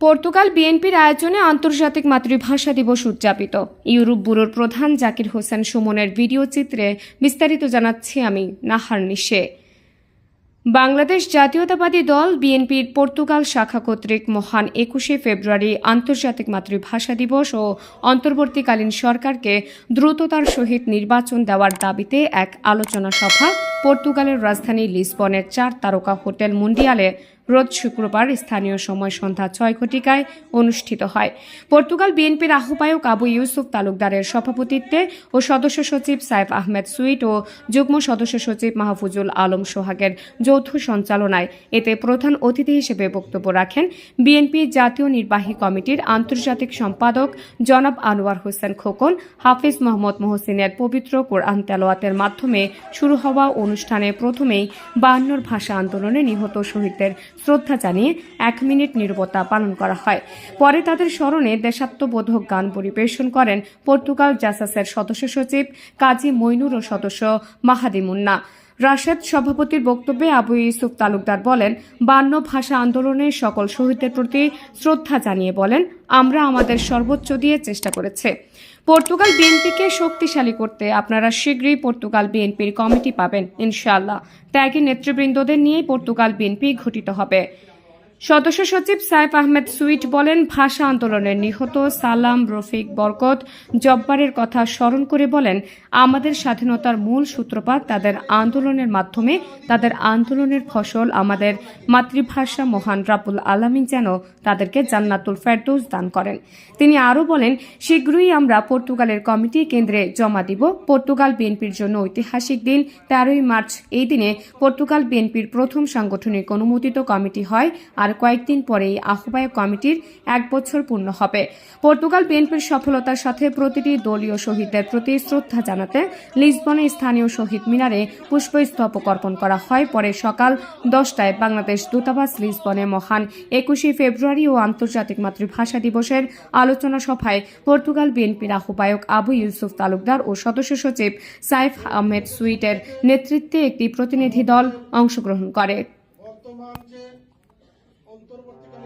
Portugal বিএনপির আয়োজনে আন্তর্জাতিক মাতৃভাষা দিবস উদযাপিত। ইউরোপ ব্যুরোর প্রধান জাকির হোসেন সুমনের ভিডিও চিত্রে বিস্তারিত জানাচ্ছি আমি নাহার নিশে। বাংলাদেশ জাতীয়তাবাদী দল বিএনপির পর্তুগাল শাখা কর্তৃক মহান একুশে ফেব্রুয়ারি আন্তর্জাতিক মাতৃভাষা দিবস ও অন্তর্বর্তীকালীন সরকারকে দ্রুততার সহিত নির্বাচন দেওয়ার দাবিতে এক আলোচনা সভা পর্তুগালের রাজধানী লিসবনের চার তারকা হোটেল মুন্ডিয়ালে রোজ শুক্রবার স্থানীয় সময় সন্ধ্যা ছয় ঘটিকায় অনুষ্ঠিত হয়। পর্তুগাল বিএনপির আহ্বায়ক আবু ইউসুফ তালুকদারের সভাপতিত্বে ও সদস্য সচিব সাইফ আহমেদ সুইট ও যুগ্ম সদস্য সচিব মাহফুজুল আলম সোহাগের যৌথ সঞ্চালনায় এতে প্রধান অতিথি হিসেবে বক্তব্য রাখেন বিএনপি জাতীয় নির্বাহী কমিটির আন্তর্জাতিক সম্পাদক জনাব আনোয়ার হোসেন খোকন, হাফিজ মোহাম্মদ মোহসিনের পবিত্র কোরআন তেলোয়াতের মাধ্যমে শুরু হওয়া অনুষ্ঠানে প্রথমেই বায়ান্নর ভাষা আন্দোলনে নিহত শহীদদের শ্রদ্ধা জানিয়ে এক মিনিট নিরবতা পালন করা হয়। পরে তাদের স্মরণে দেশাত্মবোধক গান পরিবেশন করেন পর্তুগাল জাসাসের সদস্য সচিব কাজী মইনুর ও সদস্য মাহাদি মুন্না রাশেদ সভাপতির বক্তব্যে আবু ইউসুফ তালুকদার বলেন, বান্ন ভাষা আন্দোলনের সকল শহীদদের প্রতি শ্রদ্ধা জানিয়ে বলেন, আমরা আমাদের সর্বোচ্চ দিয়ে চেষ্টা করেছে। পর্তুগাল বিএনপিকে শক্তিশালী করতে আপনারা শীঘ্রই পর্তুগাল বিএনপির কমিটি পাবেন, ইনশাআল্লাহ। ত্যাগী নেতৃবৃন্দদের নিয়েই পর্তুগাল বিএনপি ঘটিত হবে। সদস্য সচিব সাইফ আহমেদ সুইট বলেন, ভাষা আন্দোলনের নিহত সালাম রফিক বরকত জব্বারের কথা স্মরণ করে বলেন, আমাদের স্বাধীনতার মূল সূত্রপাত তাদের আন্দোলনের মাধ্যমে, তাদের আন্দোলনের ফসল আমাদের মাতৃভাষা মহান রাবুল আলামিন যেন তাদেরকে জান্নাতুল ফেরদৌস দান করেন। তিনি আরও বলেন, শীঘ্রই আমরা পর্তুগালের কমিটি কেন্দ্রে জমা দিব। পর্তুগাল বিএনপির জন্য ঐতিহাসিক দিন। তেরোই মার্চ এই দিনে পর্তুগাল বিএনপির প্রথম সাংগঠনিক অনুমোদিত কমিটি হয়। কয়েকদিন পরেই আহ্বায়ক কমিটির এক বছর পূর্ণ হবে। পর্তুগাল বিএনপির সফলতার সাথে প্রতিটি দলীয় শহীদদের প্রতি শ্রদ্ধা জানাতে লিসবনে স্থানীয় শহীদ মিনারে পুষ্পস্তবক অর্পণ করা হয়। পরে সকাল দশটায় বাংলাদেশ দূতাবাস লিসবনে মহান একুশে ফেব্রুয়ারি ও আন্তর্জাতিক মাতৃভাষা দিবসের আলোচনা সভায় পর্তুগাল বিএনপির আহ্বায়ক আবু ইউসুফ তালুকদার ও সদস্য সচিব সাইফ আহমেদ সুইটের নেতৃত্বে একটি প্রতিনিধি দল অংশগ্রহণ করে। অন্তর্বর্তীকালীন